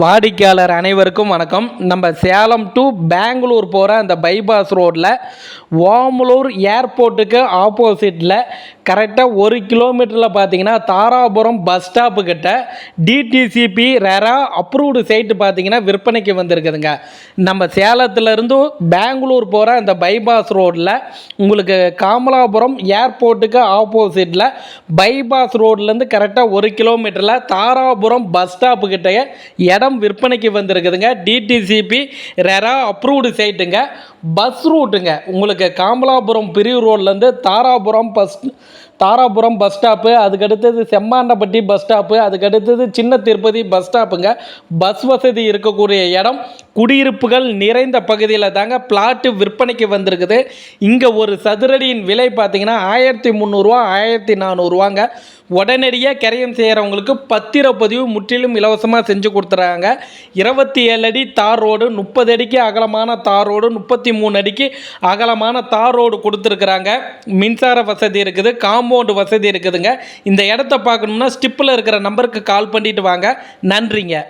வாடிக்கையாளர் அனைவருக்கும் வணக்கம். நம்ம சேலம் டு பெங்களூர் போகிற அந்த பைபாஸ் ரோட்டில் ஓமலூர் ஏர்போர்ட்டுக்கு ஆப்போசிட்டில் கரெக்டாக ஒரு கிலோமீட்டரில் பார்த்தீங்கன்னா தாராபுரம் பஸ் ஸ்டாப்புக்கிட்ட டிடிசிபி ரெரா அப்ரூவ்டு சைட்டு பார்த்தீங்கன்னா விற்பனைக்கு வந்திருக்குதுங்க. நம்ம சேலத்துலேருந்து பெங்களூர் போகிற அந்த பைபாஸ் ரோட்டில் உங்களுக்கு காமலாபுரம் ஏர்போர்ட்டுக்கு ஆப்போசிட்டில் பைபாஸ் ரோட்லேருந்து கரெக்டாக ஒரு கிலோமீட்டரில் தாராபுரம் பஸ் ஸ்டாப்புக்கிட்டே இடம் விற்பனைக்கு வந்திருக்குதுங்க. டிடிசிபி ரெரா அப்ரூவ்டு சைட்டுங்க பஸ் ரூட்டுங்க உங்களுக்கு காமலாபுரம் பிரிவு ரோட்லேருந்து Dharapuram bus Dharapuram bus stop அதுக்கடுத்தது செம்மாண்டப்பட்டி பஸ் ஸ்டாப்பு அதுக்கடுத்தது சின்ன திருப்பதி பஸ் ஸ்டாப்புங்க. பஸ் வசதி இருக்கக்கூடிய இடம். குடியிருப்புகள் நிறைந்த பகுதியில் தாங்க பிளாட்டு விற்பனைக்கு வந்திருக்குது. இங்கே ஒரு சதுரடியின் விலை பார்த்திங்கன்னா ஆயிரத்தி முந்நூறுரூவா ஆயிரத்தி நானூறுரூவாங்க உடனடியாக கரையம் செய்கிறவங்களுக்கு பத்திரப்பதிவு முற்றிலும் இலவசமாக செஞ்சு கொடுத்துறாங்க. இருபத்தி ஏழு அடி தார் ரோடு முப்பது அடிக்கு அகலமான தார் ரோடு முப்பத்தி மூணு அடிக்கு அகலமான தார் ரோடு கொடுத்துருக்குறாங்க. மின்சார வசதி இருக்குது. காம்பவுண்டு வசதி இருக்குதுங்க. இந்த இடத்த பார்க்கணும்னா ஸ்டிப்பில் இருக்கிற நம்பருக்கு கால் பண்ணிட்டு வாங்க. நன்றிங்க.